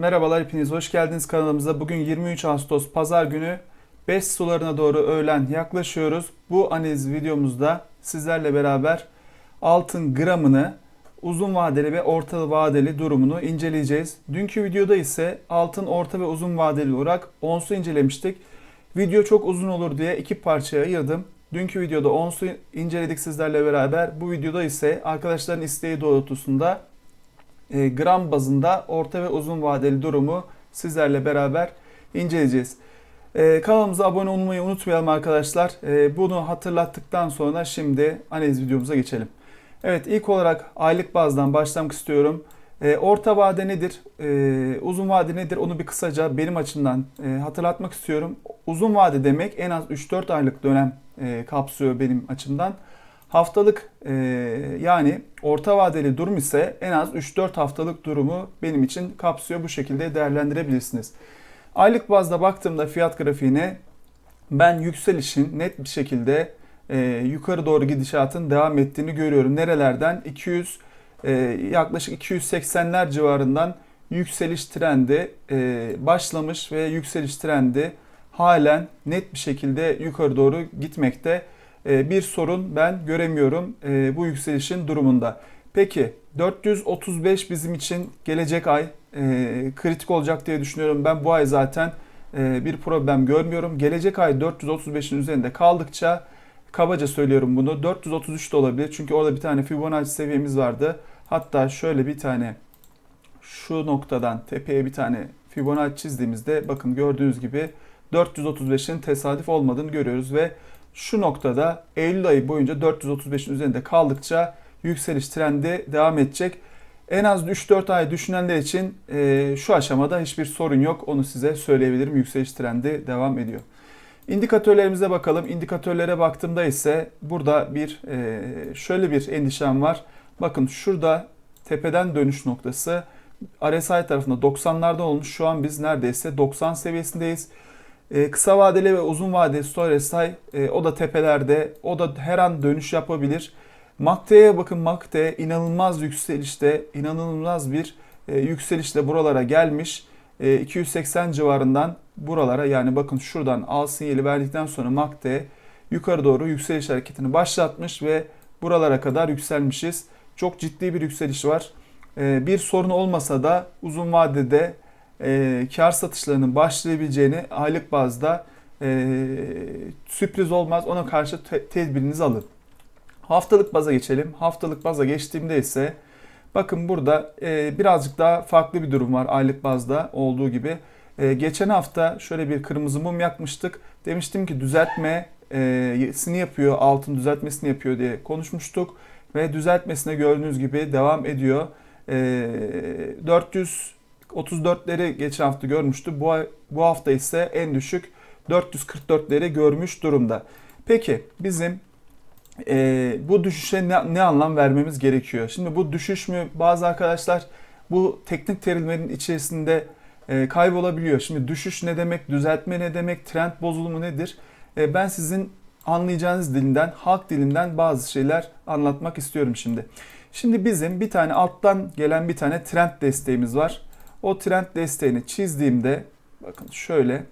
Merhabalar hepiniz hoş geldiniz kanalımıza. Bugün 23 Ağustos Pazar günü 5 sularına doğru öğlen yaklaşıyoruz. Bu analiz videomuzda sizlerle beraber altın gramını uzun vadeli ve orta vadeli durumunu inceleyeceğiz. Dünkü videoda ise altın orta ve uzun vadeli olarak onsu incelemiştik. Video çok uzun olur diye iki parçaya ayırdım. Dünkü videoda onsu inceledik sizlerle beraber. Bu videoda ise arkadaşların isteği doğrultusunda e, gram bazında orta ve uzun vadeli durumu sizlerle beraber inceleyeceğiz. E, kanalımıza abone olmayı unutmayalım arkadaşlar. E, bunu hatırlattıktan sonra şimdi analiz videomuza geçelim. Evet ilk olarak aylık bazdan başlamak istiyorum. Orta vade nedir? Uzun vade nedir? Onu bir kısaca benim açımdan hatırlatmak istiyorum. Uzun vade demek en az 3-4 aylık dönem kapsıyor benim açımdan. Haftalık e, yani orta vadeli durum ise en az 3-4 haftalık durumu benim için kapsıyor. Bu şekilde değerlendirebilirsiniz. Aylık bazda baktığımda fiyat grafiğine ben yükselişin net bir şekilde e, yukarı doğru gidişatın devam ettiğini görüyorum. Nerelerden? 200 e, yaklaşık 280'ler civarından yükseliş trendi e, başlamış ve yükseliş trendi halen net bir şekilde yukarı doğru gitmekte. E, bir sorun ben göremiyorum e, bu yükselişin durumunda. Peki 435 bizim için gelecek ay e, kritik olacak diye düşünüyorum. Ben bu ay zaten bir problem görmüyorum. Gelecek ay 435'in üzerinde kaldıkça kabaca söylüyorum bunu 433 de olabilir. Çünkü orada bir tane Fibonacci seviyemiz vardı. Hatta şöyle bir tane şu noktadan tepeye bir tane Fibonacci çizdiğimizde bakın gördüğünüz gibi 435'in tesadüf olmadığını görüyoruz ve şu noktada Eylül ayı boyunca 435'in üzerinde kaldıkça yükseliş trendi devam edecek. En az 3-4 ay düşünenler için e, şu aşamada hiçbir sorun yok. Onu size söyleyebilirim. Yükseliş trendi devam ediyor. İndikatörlerimize bakalım. İndikatörlere baktığımda ise burada bir e, şöyle bir endişem var. Bakın şurada tepeden dönüş noktası RSI tarafında 90'larda olmuş. Şu an biz neredeyse 90 seviyesindeyiz. E, kısa vadeli ve uzun vadeli Storesay e, o da tepelerde. O da her an dönüş yapabilir. MACD'ye bakın MACD inanılmaz yükselişte, inanılmaz bir e, yükselişle buralara gelmiş. E, 280 civarından buralara yani bakın şuradan al sinyali verdikten sonra MACD yukarı doğru yükseliş hareketini başlatmış ve buralara kadar yükselmişiz. Çok ciddi bir yükseliş var. E, bir sorun olmasa da uzun vadede e, kar satışlarının başlayabileceğini aylık bazda e, sürpriz olmaz. Ona karşı te- tedbirinizi alın. Haftalık baza geçelim. Haftalık baza geçtiğimde ise bakın burada e, birazcık daha farklı bir durum var aylık bazda olduğu gibi. E, geçen hafta şöyle bir kırmızı mum yakmıştık. Demiştim ki düzeltmesini yapıyor, altın düzeltmesini yapıyor diye konuşmuştuk. Ve düzeltmesine gördüğünüz gibi devam ediyor. E, 400 34'leri geçen hafta görmüştü. Bu, bu hafta ise en düşük 444'leri görmüş durumda. Peki bizim e, bu düşüşe ne, ne anlam vermemiz gerekiyor? Şimdi bu düşüş mü? Bazı arkadaşlar bu teknik terimlerin içerisinde e, kaybolabiliyor. Şimdi düşüş ne demek, düzeltme ne demek, trend bozulumu nedir? E, ben sizin anlayacağınız dilinden, halk dilinden bazı şeyler anlatmak istiyorum şimdi. Şimdi bizim bir tane alttan gelen bir tane trend desteğimiz var. O trend desteğini çizdiğimde bakın şöyle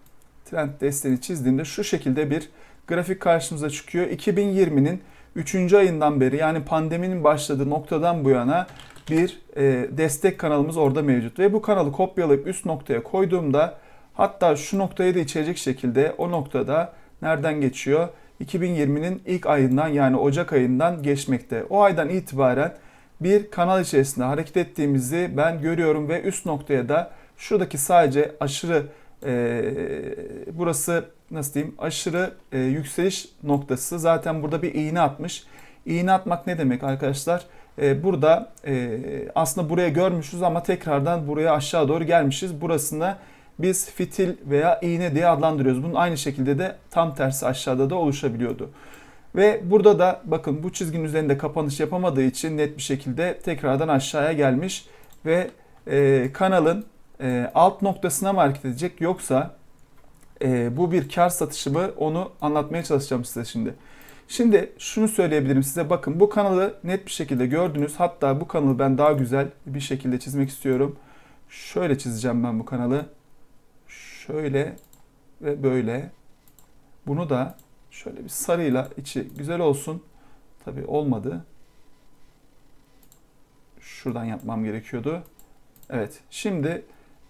trend desteğini çizdiğimde şu şekilde bir grafik karşımıza çıkıyor. 2020'nin 3. ayından beri yani pandeminin başladığı noktadan bu yana bir e, destek kanalımız orada mevcut. Ve bu kanalı kopyalayıp üst noktaya koyduğumda hatta şu noktayı da içecek şekilde o noktada nereden geçiyor? 2020'nin ilk ayından yani Ocak ayından geçmekte. O aydan itibaren bir kanal içerisinde hareket ettiğimizi ben görüyorum ve üst noktaya da şuradaki sadece aşırı e, burası nasıl diyeyim aşırı e, yükseliş noktası zaten burada bir iğne atmış. İğne atmak ne demek arkadaşlar? E, burada e, aslında buraya görmüşüz ama tekrardan buraya aşağı doğru gelmişiz. Burasında biz fitil veya iğne diye adlandırıyoruz. Bunun aynı şekilde de tam tersi aşağıda da oluşabiliyordu. Ve burada da bakın bu çizginin üzerinde kapanış yapamadığı için net bir şekilde tekrardan aşağıya gelmiş ve e, kanalın e, alt noktasına mı hareket edecek yoksa e, bu bir kar satışı mı onu anlatmaya çalışacağım size şimdi. Şimdi şunu söyleyebilirim size bakın bu kanalı net bir şekilde gördünüz. Hatta bu kanalı ben daha güzel bir şekilde çizmek istiyorum. Şöyle çizeceğim ben bu kanalı. Şöyle ve böyle. Bunu da şöyle bir sarıyla içi güzel olsun. Tabi olmadı. Şuradan yapmam gerekiyordu. Evet. Şimdi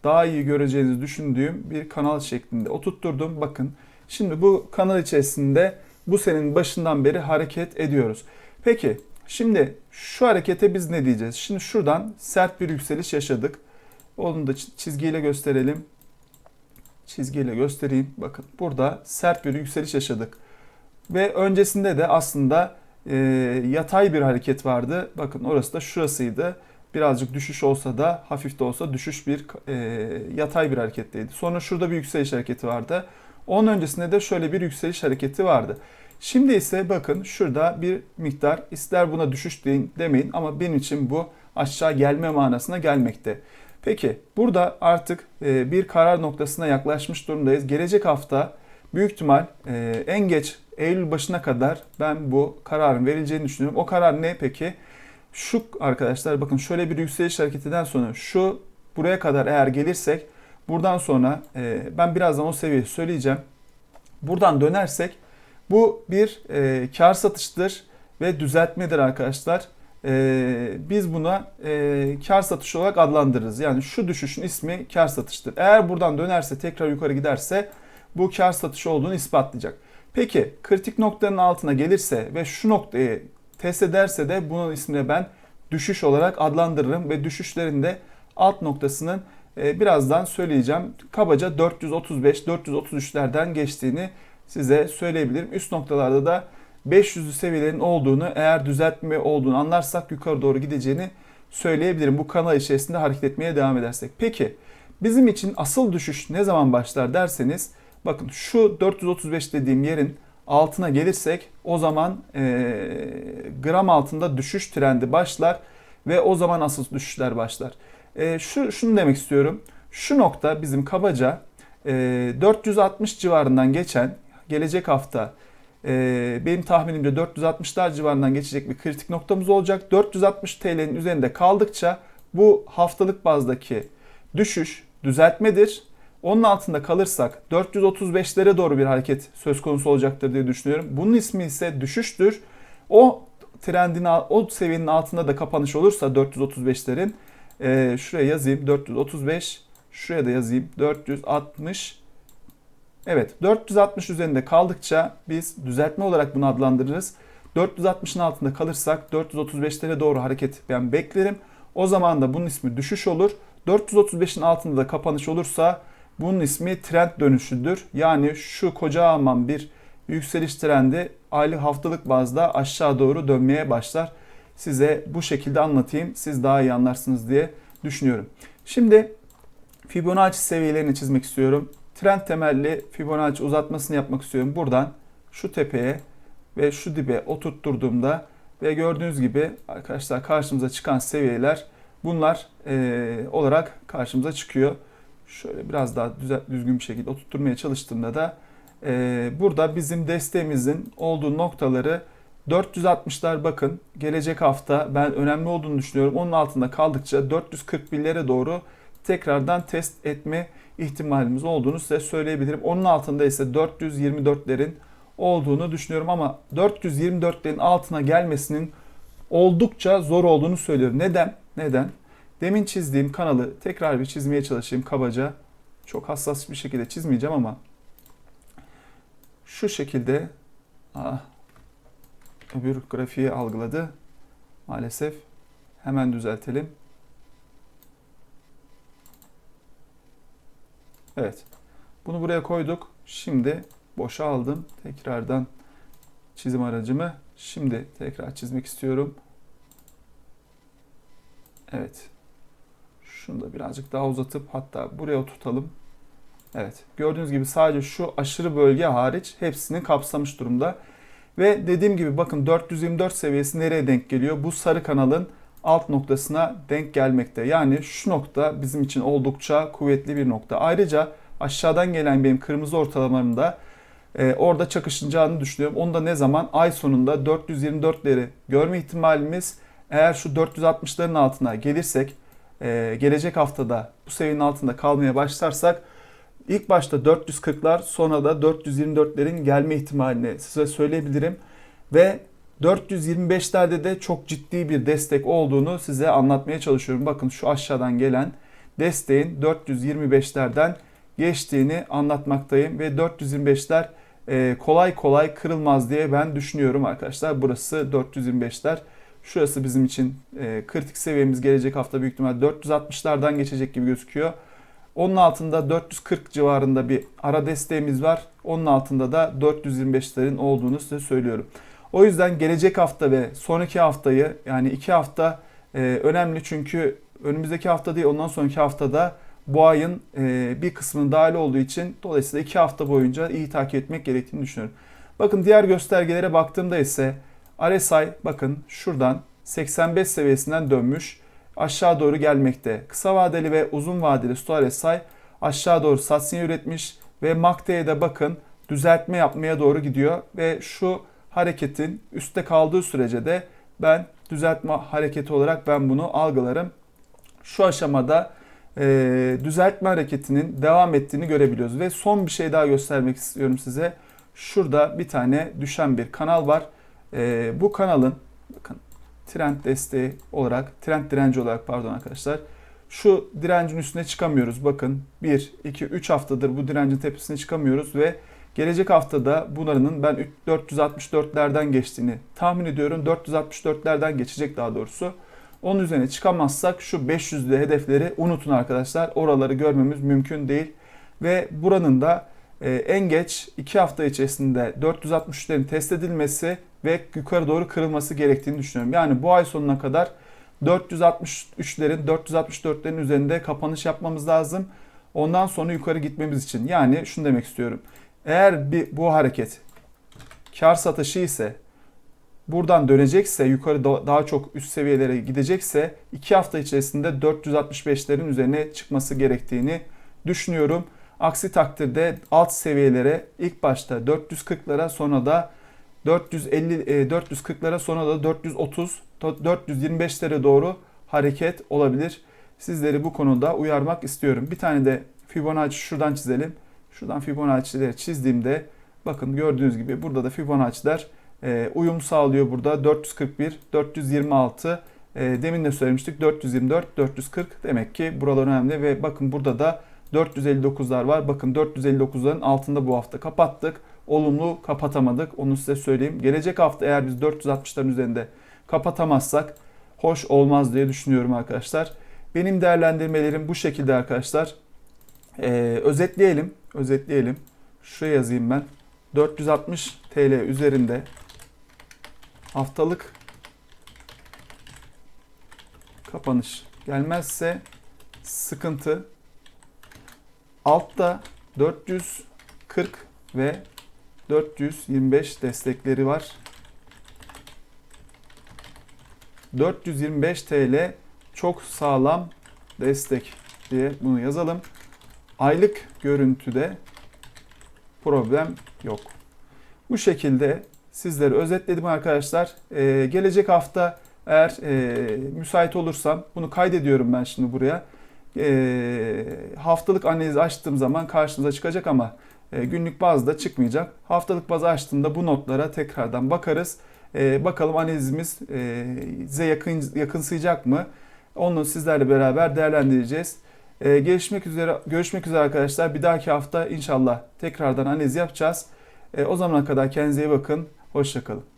daha iyi göreceğinizi düşündüğüm bir kanal şeklinde oturtturdum. Bakın. Şimdi bu kanal içerisinde bu senin başından beri hareket ediyoruz. Peki şimdi şu harekete biz ne diyeceğiz? Şimdi şuradan sert bir yükseliş yaşadık. Onu da çizgiyle gösterelim. Çizgiyle göstereyim. Bakın burada sert bir yükseliş yaşadık. Ve öncesinde de aslında e, yatay bir hareket vardı. Bakın orası da şurasıydı. Birazcık düşüş olsa da hafif de olsa düşüş bir e, yatay bir hareketteydi. Sonra şurada bir yükseliş hareketi vardı. Onun öncesinde de şöyle bir yükseliş hareketi vardı. Şimdi ise bakın şurada bir miktar ister buna düşüş deyin, demeyin ama benim için bu aşağı gelme manasına gelmekte. Peki burada artık e, bir karar noktasına yaklaşmış durumdayız. Gelecek hafta büyük ihtimal e, en geç Eylül başına kadar ben bu kararın verileceğini düşünüyorum. O karar ne peki? Şu arkadaşlar bakın şöyle bir yükseliş hareketinden sonra şu buraya kadar eğer gelirsek buradan sonra e, ben birazdan o seviyeyi söyleyeceğim. Buradan dönersek bu bir e, kar satıştır ve düzeltmedir arkadaşlar. E, biz buna e, kar satış olarak adlandırırız. Yani şu düşüşün ismi kar satıştır. Eğer buradan dönerse tekrar yukarı giderse bu kar satışı olduğunu ispatlayacak. Peki kritik noktanın altına gelirse ve şu noktayı test ederse de bunun ismini ben düşüş olarak adlandırırım ve düşüşlerinde alt noktasının e, birazdan söyleyeceğim. Kabaca 435-433'lerden geçtiğini size söyleyebilirim. Üst noktalarda da 500'lü seviyelerin olduğunu eğer düzeltme olduğunu anlarsak yukarı doğru gideceğini söyleyebilirim. Bu kanal içerisinde hareket etmeye devam edersek. Peki bizim için asıl düşüş ne zaman başlar derseniz bakın şu 435 dediğim yerin altına gelirsek o zaman e, gram altında düşüş trendi başlar ve o zaman asıl düşüşler başlar. E, şu şunu demek istiyorum. Şu nokta bizim kabaca e, 460 civarından geçen gelecek hafta e, benim tahminimce 460'lar civarından geçecek bir kritik noktamız olacak. 460 TL'nin üzerinde kaldıkça bu haftalık bazdaki düşüş düzeltmedir. Onun altında kalırsak 435'lere doğru bir hareket söz konusu olacaktır diye düşünüyorum. Bunun ismi ise düşüştür. O trendin o seviyenin altında da kapanış olursa 435'lerin e, şuraya yazayım 435 şuraya da yazayım 460 Evet 460 üzerinde kaldıkça biz düzeltme olarak bunu adlandırırız. 460'ın altında kalırsak 435'lere doğru hareket ben beklerim. O zaman da bunun ismi düşüş olur. 435'in altında da kapanış olursa bunun ismi trend dönüşüdür. Yani şu koca aman bir yükseliş trendi aylık haftalık bazda aşağı doğru dönmeye başlar. Size bu şekilde anlatayım. Siz daha iyi anlarsınız diye düşünüyorum. Şimdi Fibonacci seviyelerini çizmek istiyorum. Trend temelli Fibonacci uzatmasını yapmak istiyorum. Buradan şu tepeye ve şu dibe oturtturduğumda ve gördüğünüz gibi arkadaşlar karşımıza çıkan seviyeler bunlar e, olarak karşımıza çıkıyor. Şöyle biraz daha düz, düzgün bir şekilde oturtturmaya çalıştığımda da e, burada bizim desteğimizin olduğu noktaları 460'lar bakın gelecek hafta ben önemli olduğunu düşünüyorum. Onun altında kaldıkça 441'lere doğru tekrardan test etme ihtimalimiz olduğunu size söyleyebilirim. Onun altında ise 424'lerin olduğunu düşünüyorum ama 424'lerin altına gelmesinin oldukça zor olduğunu söylüyorum. Neden? Neden? Demin çizdiğim kanalı tekrar bir çizmeye çalışayım kabaca. Çok hassas bir şekilde çizmeyeceğim ama şu şekilde ah, öbür grafiği algıladı. Maalesef hemen düzeltelim. Evet. Bunu buraya koyduk. Şimdi boşa aldım. Tekrardan çizim aracımı. Şimdi tekrar çizmek istiyorum. Evet. Şunu da birazcık daha uzatıp hatta buraya tutalım. Evet. Gördüğünüz gibi sadece şu aşırı bölge hariç hepsini kapsamış durumda. Ve dediğim gibi bakın 424 seviyesi nereye denk geliyor? Bu sarı kanalın alt noktasına denk gelmekte. Yani şu nokta bizim için oldukça kuvvetli bir nokta. Ayrıca aşağıdan gelen benim kırmızı ortalamalarımda e, orada çakışacağını düşünüyorum. Onu da ne zaman? Ay sonunda 424'leri görme ihtimalimiz eğer şu 460'ların altına gelirsek e, gelecek haftada bu seviyenin altında kalmaya başlarsak ilk başta 440'lar sonra da 424'lerin gelme ihtimalini size söyleyebilirim. Ve 425'lerde de çok ciddi bir destek olduğunu size anlatmaya çalışıyorum. Bakın şu aşağıdan gelen desteğin 425'lerden geçtiğini anlatmaktayım ve 425'ler e, kolay kolay kırılmaz diye ben düşünüyorum arkadaşlar. Burası 425'ler. Şurası bizim için e, kritik seviyemiz gelecek hafta büyük ihtimal 460'lardan geçecek gibi gözüküyor. Onun altında 440 civarında bir ara desteğimiz var. Onun altında da 425'lerin olduğunu size söylüyorum. O yüzden gelecek hafta ve sonraki haftayı yani iki hafta e, önemli çünkü önümüzdeki hafta değil ondan sonraki haftada bu ayın e, bir kısmının dahil olduğu için dolayısıyla iki hafta boyunca iyi takip etmek gerektiğini düşünüyorum. Bakın diğer göstergelere baktığımda ise RSI bakın şuradan 85 seviyesinden dönmüş aşağı doğru gelmekte. Kısa vadeli ve uzun vadeli Sto RSI aşağı doğru sat sinyal üretmiş ve MACD'ye de bakın düzeltme yapmaya doğru gidiyor ve şu hareketin üstte kaldığı sürece de ben düzeltme hareketi olarak ben bunu algılarım. Şu aşamada e, düzeltme hareketinin devam ettiğini görebiliyoruz. Ve son bir şey daha göstermek istiyorum size. Şurada bir tane düşen bir kanal var. E, bu kanalın bakın trend desteği olarak, trend direnci olarak pardon arkadaşlar. Şu direncin üstüne çıkamıyoruz. Bakın 1, 2, 3 haftadır bu direncin tepesine çıkamıyoruz ve gelecek haftada bunların ben 464'lerden geçtiğini tahmin ediyorum. 464'lerden geçecek daha doğrusu. Onun üzerine çıkamazsak şu 500'lü hedefleri unutun arkadaşlar. Oraları görmemiz mümkün değil. Ve buranın da en geç 2 hafta içerisinde 463'lerin test edilmesi ve yukarı doğru kırılması gerektiğini düşünüyorum. Yani bu ay sonuna kadar 463'lerin 464'lerin üzerinde kapanış yapmamız lazım. Ondan sonra yukarı gitmemiz için. Yani şunu demek istiyorum. Eğer bir bu hareket kar satışı ise buradan dönecekse yukarı daha çok üst seviyelere gidecekse 2 hafta içerisinde 465'lerin üzerine çıkması gerektiğini düşünüyorum. Aksi takdirde alt seviyelere ilk başta 440'lara sonra da 450 440'lara sonra da 430 425'lere doğru hareket olabilir. Sizleri bu konuda uyarmak istiyorum. Bir tane de Fibonacci şuradan çizelim. Şuradan Fibonacci'leri çizdiğimde bakın gördüğünüz gibi burada da Fibonacci'ler e, uyum sağlıyor burada 441, 426, e, demin de söylemiştik 424, 440 demek ki buralar önemli ve bakın burada da 459'lar var. Bakın 459'ların altında bu hafta kapattık. Olumlu kapatamadık. Onu size söyleyeyim. Gelecek hafta eğer biz 460'ların üzerinde kapatamazsak hoş olmaz diye düşünüyorum arkadaşlar. Benim değerlendirmelerim bu şekilde arkadaşlar. Ee, özetleyelim. Özetleyelim. Şuraya yazayım ben. 460 TL üzerinde haftalık kapanış gelmezse sıkıntı. Altta 440 ve 425 destekleri var. 425 TL çok sağlam destek diye bunu yazalım. Aylık görüntüde problem yok. Bu şekilde sizleri özetledim arkadaşlar. Ee, gelecek hafta eğer e, müsait olursam bunu kaydediyorum ben şimdi buraya. E, haftalık analizi açtığım zaman karşınıza çıkacak ama e, günlük bazda çıkmayacak. Haftalık bazı açtığımda bu notlara tekrardan bakarız. E, bakalım analizimiz e, size yakın yakınsayacak mı? Onu sizlerle beraber değerlendireceğiz. E, görüşmek üzere görüşmek üzere arkadaşlar. Bir dahaki hafta inşallah tekrardan analiz yapacağız. E, o zamana kadar kendinize iyi bakın. Hoşçakalın.